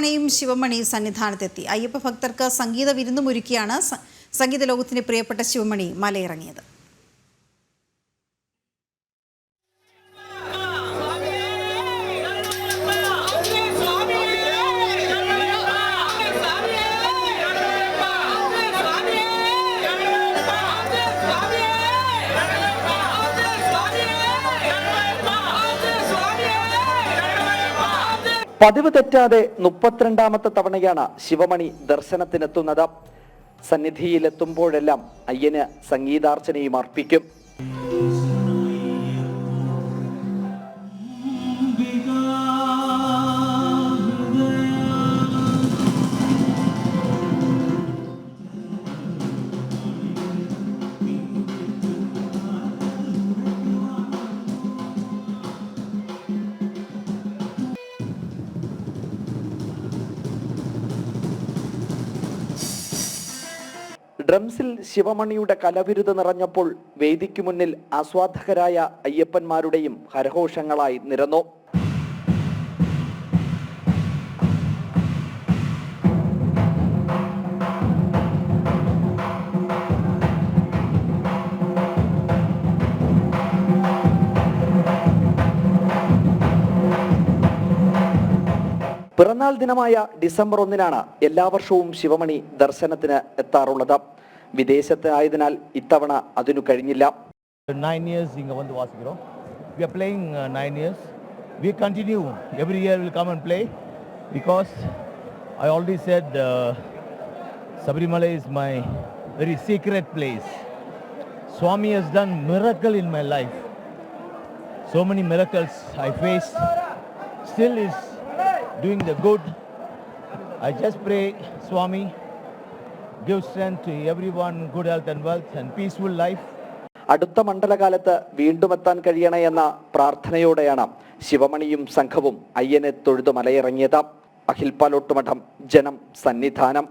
ഇത്തവണയും ശിവമണി സന്നിധാനത്തെത്തി. അയ്യപ്പ ഭക്തർക്ക് സംഗീത വിരുന്നുമൊരുക്കിയാണ് സംഗീത ലോകത്തിന് പ്രിയപ്പെട്ട ശിവമണി മലയിറങ്ങിയത്. പതിവ് തെറ്റാതെ മുപ്പത്തിരണ്ടാമത്തെ തവണയാണ് ശിവമണി ദർശനത്തിനെത്തുന്നത്. സന്നിധിയിലെത്തുമ്പോഴെല്ലാം അയ്യന് സംഗീതാർച്ചനയും അർപ്പിക്കും. ഡ്രംസിൽ ശിവമണിയുടെ കലവിരുത് നിറഞ്ഞപ്പോൾ വേദിക്കു മുന്നിൽ ആസ്വാദകരായ അയ്യപ്പന്മാരുടെയും ഹരഘോഷങ്ങളായി നിരന്നു. പിറന്നാൾ ദിനമായ ഡിസംബർ ഒന്നിനാണ് എല്ലാ വർഷവും ശിവമണി ദർശനത്തിന് എത്താറുള്ളത്. വിദേശത്ത് ആയതിനാൽ ഇത്തവണ അതിനു കഴിഞ്ഞില്ല. നൈൻ ഇയേഴ്സ് ഇങ്ങ വന്ന് വാസിക്കിറോം we are playing nine years we continue every year will come and in my life so many miracles I face still is doing the good i just pray swami give strength to everyone good health and wealth and peaceful life അടുത്ത മണ്ഡലകാലത്ത് വീണ്ടും എത്താൻ കഴിയണേ എന്ന പ്രാർത്ഥനയോടെയാണ് ശിവമണിയും സംഘവും അയ്യനെ തൊഴുതു മലയിറങ്ങിയത് അഖിൽപാലോട്ടുമഠം ജനം സന്നിധാനം